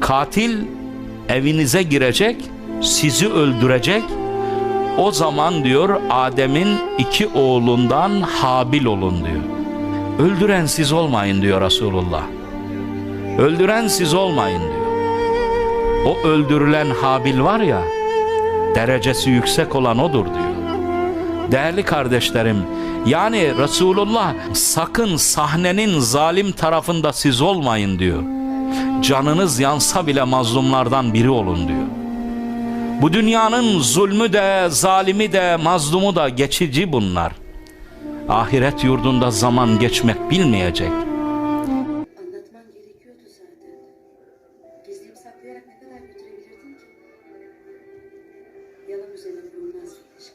Katil evinize girecek, sizi öldürecek. O zaman diyor Adem'in iki oğlundan Habil olun diyor. Öldüren siz olmayın diyor Resulullah. Öldüren siz olmayın diyor. O öldürülen Habil var ya, derecesi yüksek olan odur diyor. Değerli kardeşlerim, yani Resulullah sakın sahnenin zalim tarafında siz olmayın diyor. Canınız yansa bile mazlumlardan biri olun diyor. Bu dünyanın zulmü de, zalimi de, mazlumu da geçici bunlar. Ahiret yurdunda zaman geçmek bilmeyecek. Yalan üzerine bir ilişki.